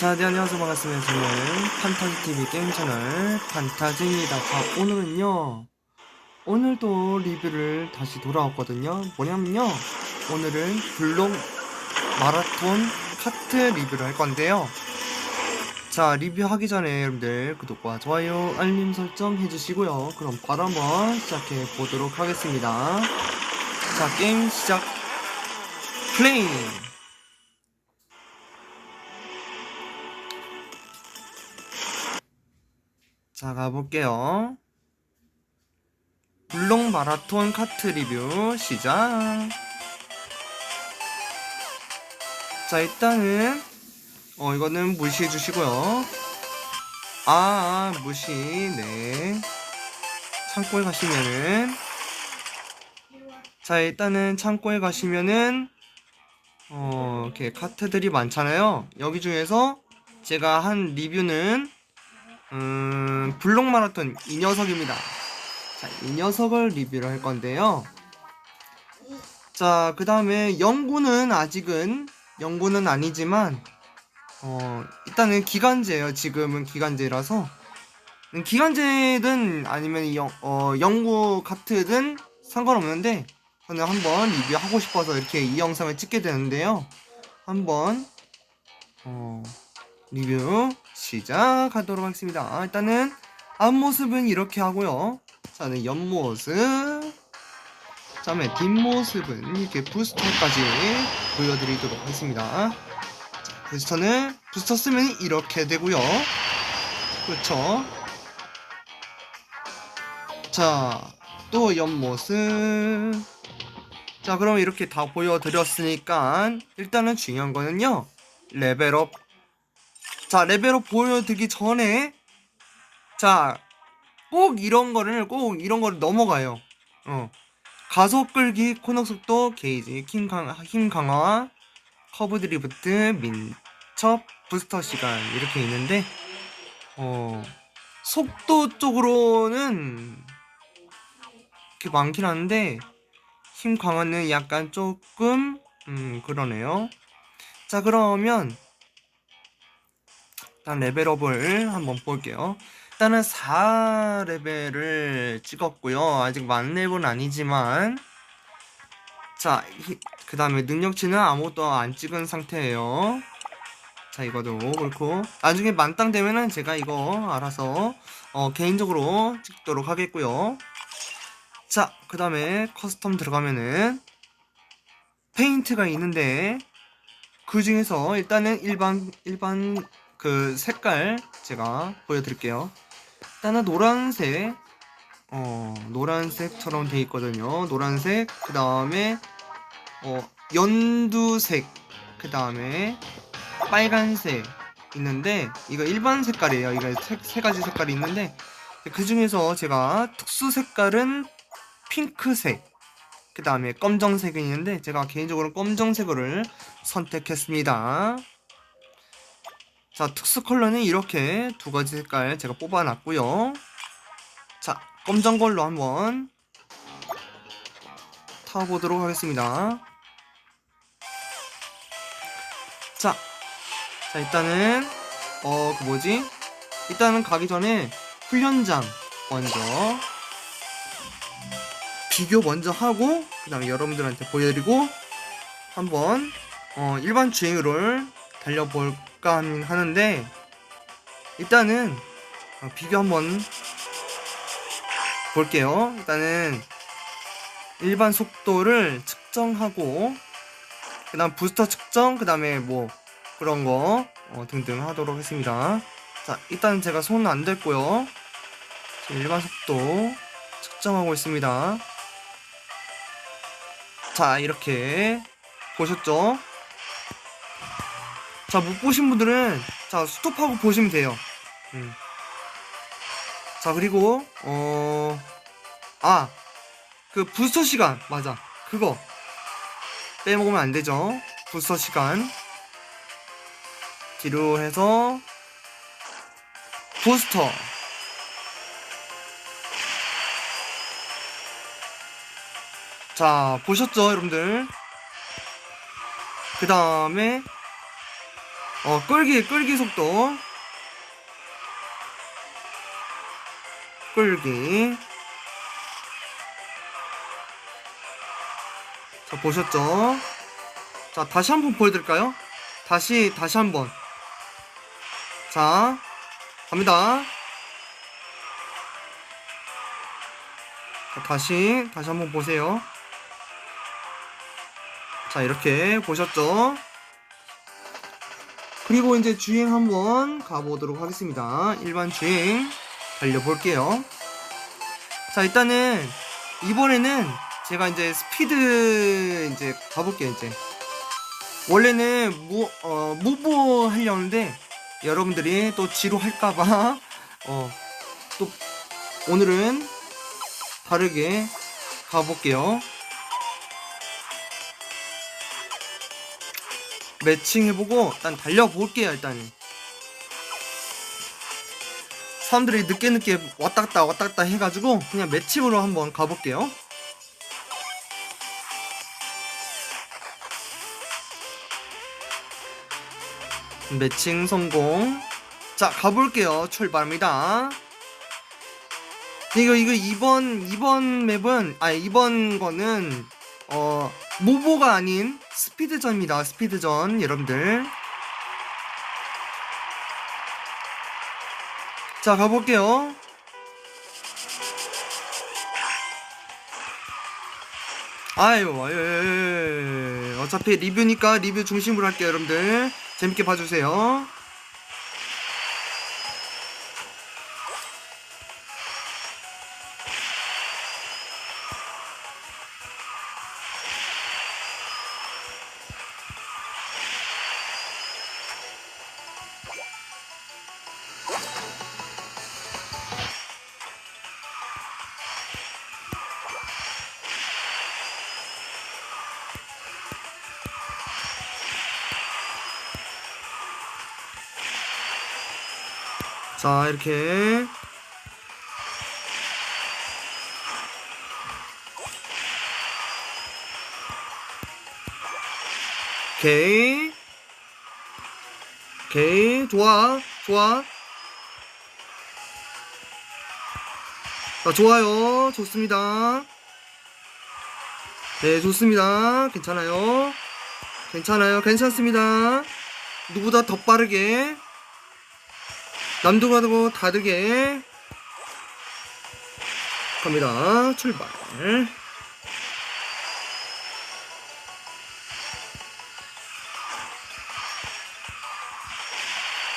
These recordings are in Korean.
자, 네, 안녕하세요. 반갑습니다. 저는 판타지TV 게임 채널 판타지입니다. 자, 오늘은요, 오늘도 리뷰를 다시 돌아왔거든요. 뭐냐면요, 오늘은 블록 마라톤 카트 리뷰를 할 건데요. 자, 리뷰하기 전에 여러분들 구독과 좋아요, 알림 설정 해주시고요. 그럼 바로 한번 시작해 보도록 하겠습니다. 자, 게임 시작, 플레이! 자, 가볼게요. 블록 마라톤 카트 리뷰 시작. 자, 일단은, 어, 이거는 무시해 주시고요. 아, 아, 무시, 네. 창고에 가시면은, 자, 일단은 창고에 가시면은, 어, 이렇게 카트들이 많잖아요. 여기 중에서 제가 한 리뷰는, 음, 블록 마라톤 이 녀석입니다. 자, 이 녀석을 리뷰를 할 건데요. 자, 그 다음에 영구는 아직은, 영구는 아니지만, 어, 일단은 기간제예요. 지금은 기간제라서. 음, 기간제든 아니면 영, 어, 영구 카트든 상관없는데, 저는 한번 리뷰하고 싶어서 이렇게 이 영상을 찍게 되는데요. 한번, 어, 리뷰 시작하도록 하겠습니다. 아, 일단은 앞모습은 이렇게 하고요. 자, 네, 옆모습. 다음에 뒷모습은 이렇게 부스터까지 보여드리도록 하겠습니다. 자, 부스터는 부스터 쓰면 이렇게 되고요. 그렇죠. 자, 또 옆모습. 자, 그럼 이렇게 다 보여드렸으니까 일단은 중요한 거는요. 레벨업 자, 레벨업 보여드리기 전에, 자, 꼭 이런 거를, 꼭 이런 거를 넘어가요. 어. 가속 끌기, 코너 속도, 게이지, 힘, 강, 힘 강화, 커브 드리프트, 민첩, 부스터 시간, 이렇게 있는데, 어, 속도 쪽으로는, 이렇게 많긴 한데, 힘 강화는 약간 조금, 음, 그러네요. 자, 그러면, 일단 레벨업을 한번 볼게요. 일단은 4레벨을 찍었고요. 아직 만렙은 아니지만 자, 그 다음에 능력치는 아무것도 안 찍은 상태예요. 자, 이거도 그렇고 나중에 만땅 되면은 제가 이거 알아서 어, 개인적으로 찍도록 하겠고요. 자, 그 다음에 커스텀 들어가면은 페인트가 있는데 그 중에서 일단은 일반 일반 그 색깔 제가 보여드릴게요. 일단은 노란색, 어 노란색처럼 돼 있거든요. 노란색, 그 다음에 어 연두색, 그 다음에 빨간색 있는데 이거 일반 색깔이에요. 이거 세, 세 가지 색깔이 있는데 그 중에서 제가 특수 색깔은 핑크색, 그 다음에 검정색이 있는데 제가 개인적으로 검정색을 선택했습니다. 자, 특수 컬러는 이렇게 두 가지 색깔 제가 뽑아놨고요. 자, 검정 걸로 한번 타보도록 하겠습니다. 자, 자 일단은 어, 그 뭐지? 일단은 가기 전에 훈련장 먼저 비교 먼저 하고 그 다음에 여러분들한테 보여드리고 한번 어, 일반 주행을 달려볼까 하는데 일단은 어, 비교 한번 볼게요. 일단은 일반 속도를 측정하고 그 다음 부스터 측정 그 다음에 뭐 그런 거 어, 등등 하도록 하겠습니다. 자 일단 제가 손안 댔고요. 일반 속도 측정하고 있습니다. 자 이렇게 보셨죠? 자, 못 보신 분들은, 자, 스톱하고 보시면 돼요. 음. 자, 그리고, 어, 아, 그 부스터 시간, 맞아. 그거. 빼먹으면 안 되죠. 부스터 시간. 뒤로 해서, 부스터. 자, 보셨죠, 여러분들? 그 다음에, 어 끌기 끌기 속도 끌기 자 보셨죠? 자 다시 한 번 보여드릴까요? 다시 다시 한 번 자 갑니다 자, 다시 다시 한번 보세요 자 이렇게 보셨죠? 그리고 이제 주행 한번 가보도록 하겠습니다. 일반 주행 달려볼게요. 자, 일단은 이번에는 제가 이제 스피드 이제 가볼게요, 이제. 원래는 무, 어, 무보 하려는데 여러분들이 또 지루할까봐, 어, 또 오늘은 다르게 가볼게요. 매칭 해보고 일단 달려볼게요 일단은 사람들이 늦게 늦게 왔다 갔다 왔다 갔다 해가지고 그냥 매칭으로 한번 가볼게요. 매칭 성공. 자 가볼게요 출발합니다. 이거 이거 이번 이번 맵은 아 이번 거는 어 모보가 아닌 스피드전입니다. 스피드전 여러분들. 자 가볼게요. 아유, 아유, 어차피 리뷰니까 리뷰 중심으로 할게요, 여러분들. 재밌게 봐주세요. 자, 이렇게. 오케이. 오케이. 좋아. 좋아. 자, 좋아요. 좋습니다. 네, 좋습니다. 괜찮아요. 괜찮아요. 괜찮습니다. 누구보다 더 빠르게. 남들과도 다르게 갑니다. 출발.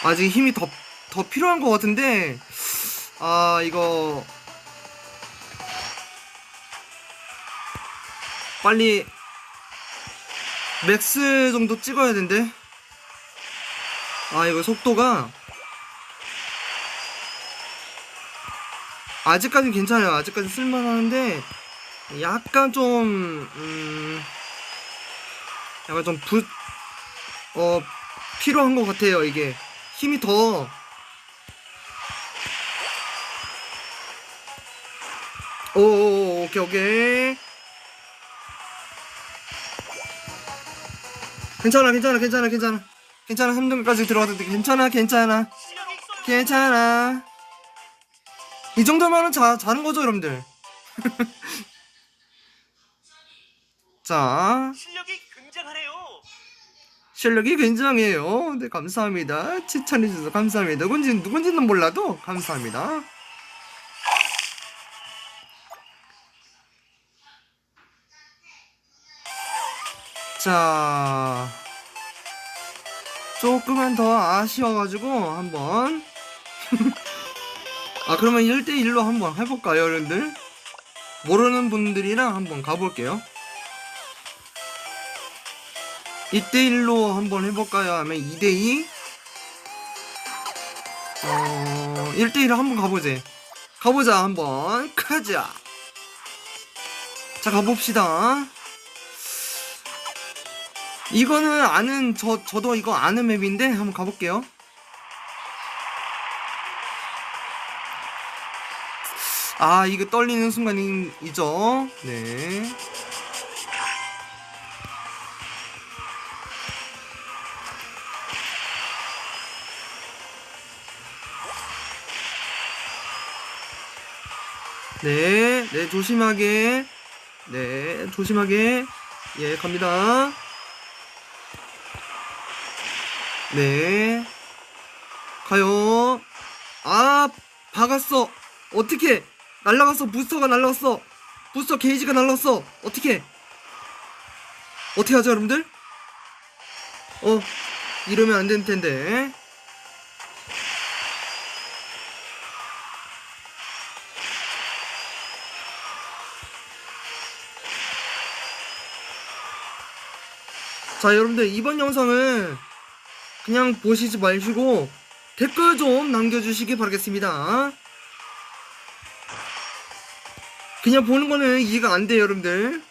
아직 힘이 더, 더 필요한 것 같은데, 아, 이거, 빨리, 맥스 정도 찍어야 되는데, 아, 이거 속도가, 아직까지 괜찮아요. 아직까지 쓸만하는데 약간 좀 음, 약간 좀 부, 어 필요한 것 같아요. 이게. 힘이 더. 오, 오케이 오케이. 괜찮아 괜찮아 괜찮아 괜찮아. 괜찮아. 3등까지 들어가도 돼. 괜찮아 괜찮아. 괜찮아 이 정도면은 자, 자는 거죠, 여러분들. 자, 실력이 굉장하네요. 실력이 굉장해요. 네, 감사합니다. 칭찬해주셔서 감사합니다. 누군지, 누군지는 몰라도 감사합니다. 자, 조금만 더 아쉬워가지고 한번 아 그러면 1대1로 한번 해볼까요 여러분들? 모르는 분들이랑 한번 가볼게요 1대1로 한번 해볼까요? 하면 2대2? 어... 1대1로 한번 가보지 가보자 한번 가자 자 가봅시다 이거는 아는 저, 저도 이거 아는 맵인데 한번 가볼게요 아 이거 떨리는 순간이죠 네 네, 네, 조심하게. 네, 조심하게. 예, 갑니다. 네. 가요. 아, 박았어. 어떻게? 날라갔어. 부스터가 날라갔어. 부스터 게이지가 날라갔어. 어떻게? 어떻게 하죠, 여러분들? 어, 이러면 안 되는 텐데. 자, 여러분들 이번 영상은 그냥 보시지 마시고 댓글 좀 남겨주시기 바라겠습니다. 그냥 보는 거는 이해가 안 돼요, 여러분들.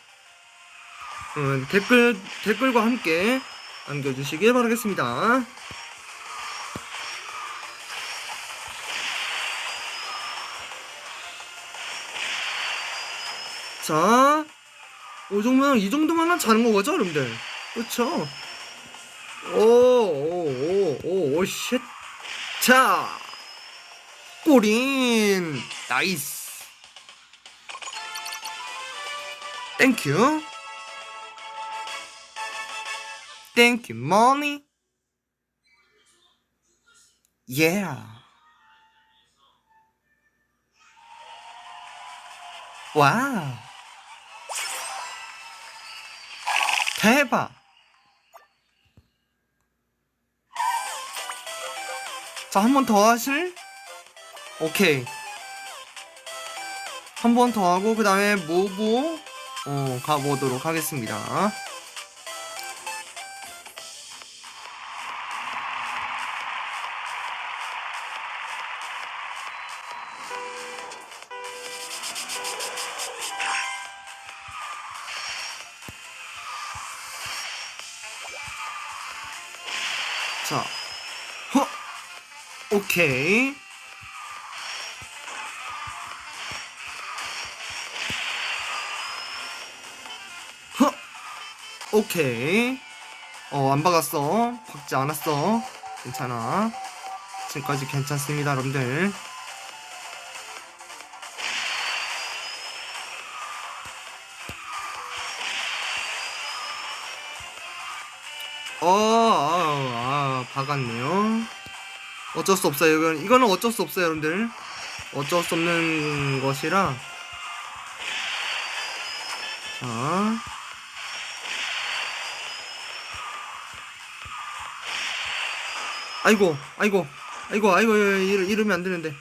음, 댓글 댓글과 함께 남겨주시기 바라겠습니다. 자, 이 정도면 이 정도면 자는 거죠, 여러분들. 그렇죠? 오, 오, 오, 오, 오, 쉣. 자, 꼬린, 나이스. 땡큐. 땡큐, 머니. 예. 와우. 대박. 자, 한 번 더 하실? 오케이. 한 번 더 하고, 그 다음에 모브, 어, 가보도록 하겠습니다. 오케이. 오케이. 어, 안 박았어. 박지 않았어. 괜찮아. 지금까지 괜찮습니다, 여러분들. 어, 아, 아, 박았네요. 어쩔 수 없어요. 이건, 이거는 어쩔 수 없어요, 여러분들. 어쩔 수 없는 것이라. 자. 아이고, 아이고, 아이고, 아이고, 이러, 이러면 안 되는데.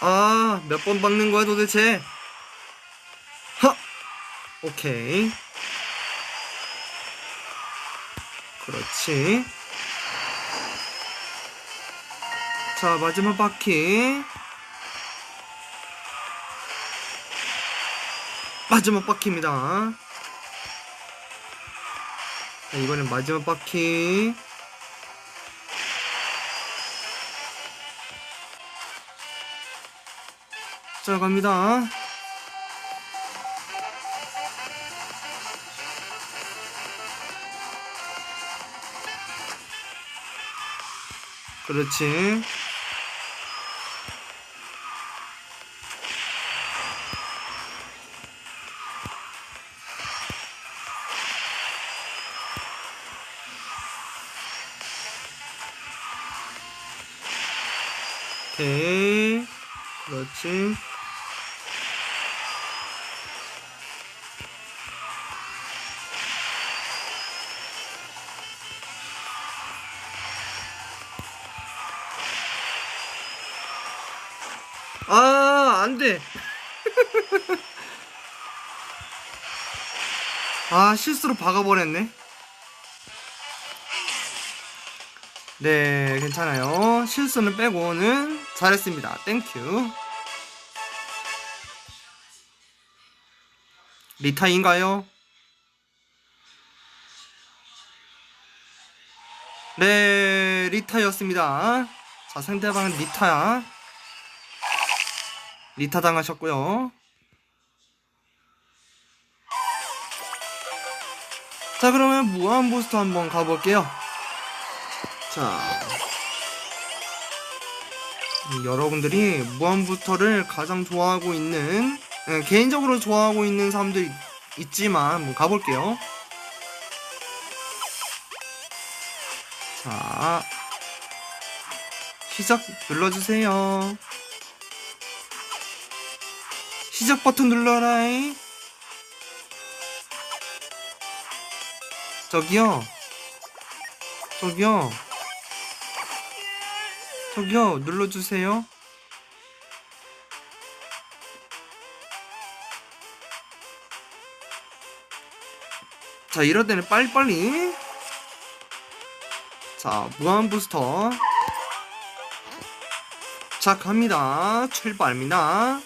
아, 몇 번 박는 거야, 도대체? 하! 오케이. 그렇지. 자, 마지막 바퀴. 마지막 바퀴입니다. 자, 이번엔 마지막 바퀴. 자, 갑니다. 그렇지. 그렇지. 아, 안 돼. 아, 실수로 박아버렸네. 네, 괜찮아요. 실수는 빼고는 잘했습니다. 땡큐. 리타인가요? 네, 리타였습니다. 자, 상대방은 리타야. 리타 당하셨고요. 자, 그러면 무한 부스터 한번 가볼게요. 자, 음, 여러분들이 무한부터를 가장 좋아하고 있는 예, 개인적으로 좋아하고 있는 사람도 있, 있지만 한번 가볼게요. 자 시작 눌러주세요. 시작 버튼 눌러라이. 저기요. 저기요. 저기요. 눌러주세요. 자, 이럴 때는 빨리빨리. 자, 무한 부스터. 자, 갑니다. 출발입니다.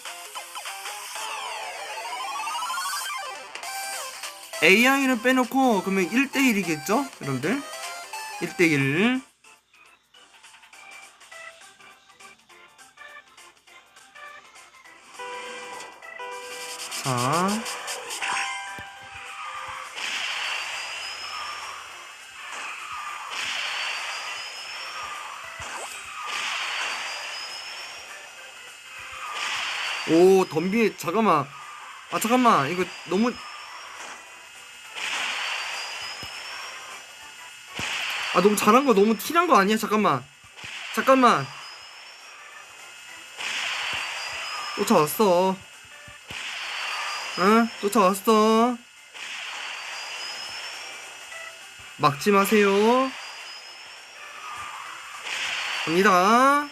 AI를 빼놓고 그러면 1대1이겠죠? 여러분들 1대1 자 덤비, 잠깐만. 아, 잠깐만. 이거 너무, 아 너무 잘한 거 너무 티난 거 아니야? 잠깐만 잠깐만 쫓아왔어 응? 쫓아왔어 막지 마세요 갑니다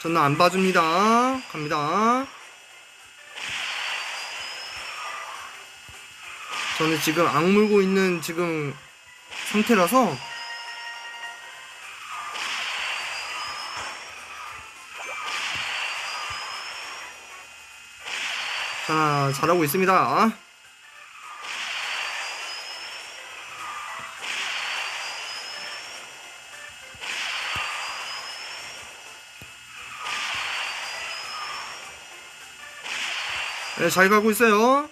저는 안 봐줍니다. 갑니다. 저는 지금 악물고 있는 지금 상태라서 자 잘하고 있습니다 네, 잘 가고 있어요.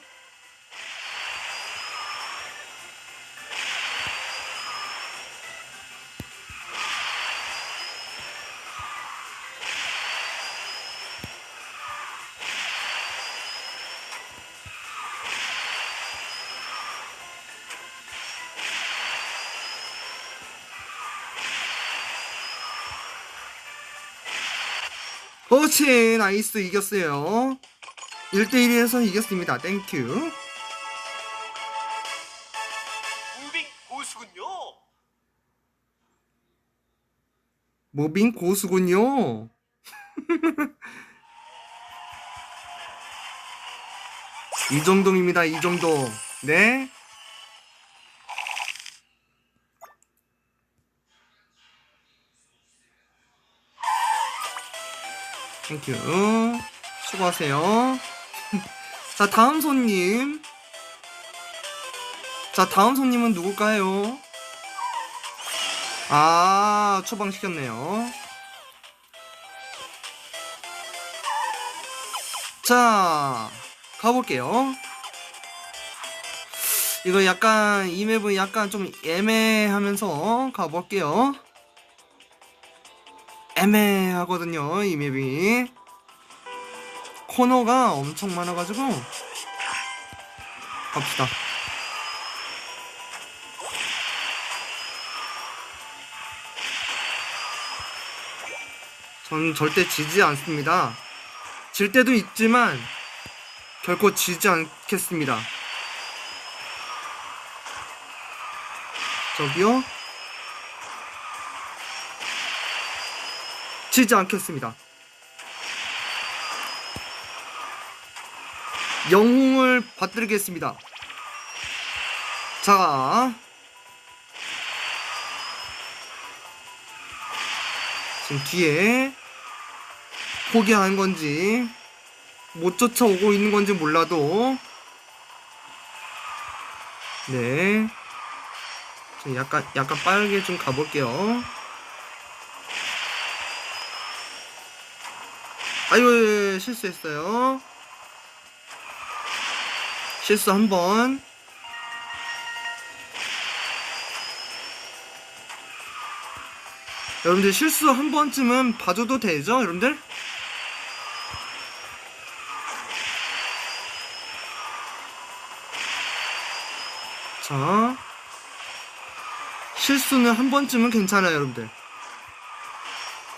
그렇지 나이스 이겼어요 1대1에서 이겼습니다. 땡큐. 무빙 고수군요. 무빙 고수군요. 이 정도입니다. 이 정도. 네. 땡큐. 수고하세요 자 다음 손님. 자 다음 손님은 누굴까요? 아 처방시켰네요. 자 가볼게요. 이거 약간 이 맵은 약간 좀 애매하면서 가볼게요. 애매하거든요 이 맵이 코너가 엄청 많아가지고 갑시다. 전 절대 지지 않습니다. 질 때도 있지만 결코 지지 않겠습니다. 저기요? 지지 않겠습니다. 영웅을 받드리겠습니다. 자, 지금 뒤에 포기하는 건지 못 쫓아오고 있는 건지 몰라도 네, 좀 약간 약간 빠르게 좀 가볼게요. 아유 실수했어요 실수 한 번 여러분들 실수 한 번쯤은 봐줘도 되죠, 여러분들? 자, 실수는 한 번쯤은 괜찮아요, 여러분들.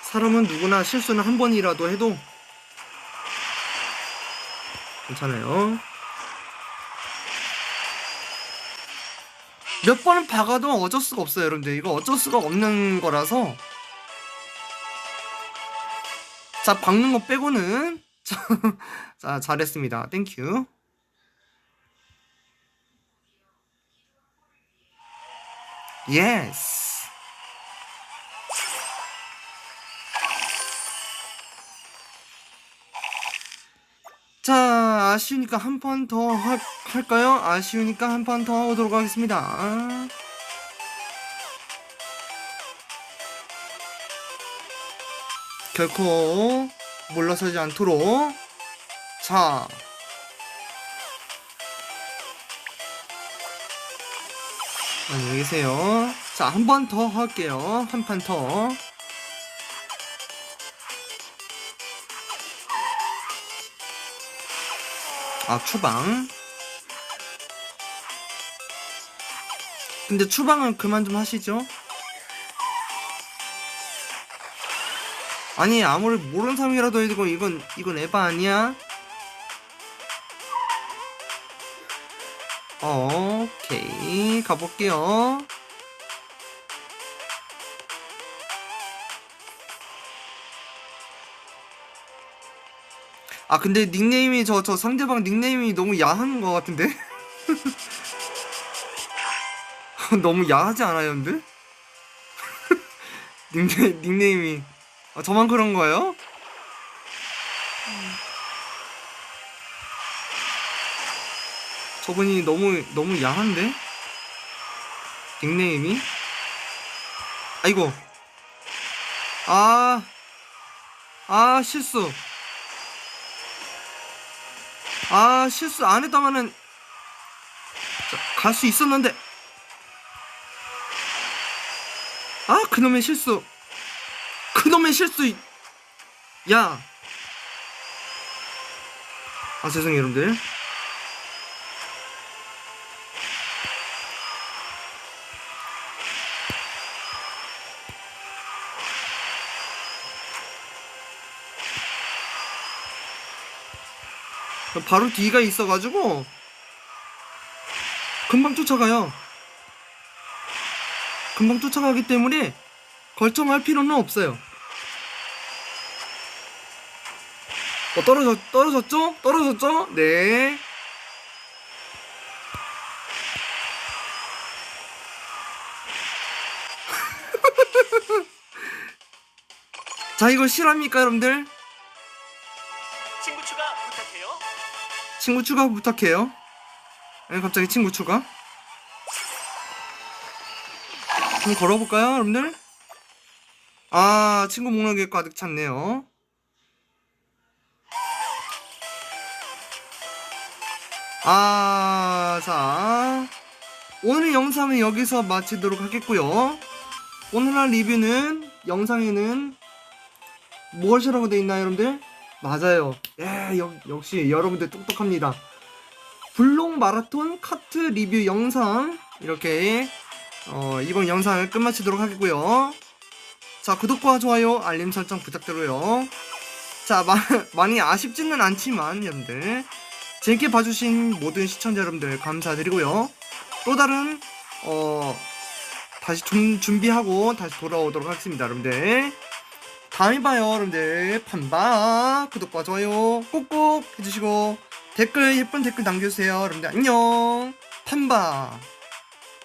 사람은 누구나 실수는 한 번이라도 해도 괜찮아요. 몇 번은 박아도 어쩔 수가 없어요, 여러분들. 이거 어쩔 수가 없는 거라서. 자, 박는 거 빼고는. 자, 자 잘했습니다. 땡큐. 예스. 자, 아쉬우니까 한 판 더 할까요? 아쉬우니까 한 판더 하도록 하겠습니다. 결코 물러서지 않도록. 자. 안녕히 계세요. 자, 한 번 더 할게요. 한 판 더. 아, 추방. 근데 추방은 그만 좀 하시죠. 아니, 아무리 모르는 사람이라도 해도 이건, 이건 에바 아니야? 오케이. 가볼게요. 아 근데 닉네임이 저 저 상대방 닉네임이 너무 야한 것 같은데? 너무 야하지 않아요 근데? 닉네임 닉네임이. 아, 저만 그런 거예요? 저분이 너무 너무 야한데? 닉네임이? 아이고. 아 아, 실수 아 실수 안 했다가는 갈수 있었는데. 아 그놈의 실수. 그놈의 실수. 야. 아 죄송해요 여러분들 바로 뒤가 있어가지고 금방 쫓아가요. 금방 쫓아가기 때문에 걸점할 필요는 없어요. 어, 떨어졌, 떨어졌죠? 떨어졌죠? 네. 자, 이거 실합니까, 여러분들? 친구 추가 부탁해요. 왜 갑자기 친구 추가? 한번 걸어볼까요, 여러분들? 아, 친구 목록에 가득 찼네요. 아, 자. 오늘 영상은 여기서 마치도록 하겠고요. 오늘 날 리뷰는 영상에는 무엇이라고 돼 있나요, 여러분들? 맞아요. 예, 역, 역시 여러분들 똑똑합니다. 블록 마라톤 카트 리뷰 영상 이렇게 어, 이번 영상을 끝마치도록 하겠고요. 자, 구독과 좋아요, 알림 설정 부탁드려요. 자, 마, 많이 아쉽지는 않지만 여러분들 재밌게 봐주신 모든 시청자 여러분들 감사드리고요. 또 다른 어 다시 좀 준비하고 다시 돌아오도록 하겠습니다, 여러분들. 다음에 봐요, 여러분들. 판바 구독과 좋아요 꼭꼭 해주시고 댓글 예쁜 댓글 남겨주세요, 여러분들. 안녕. 판바.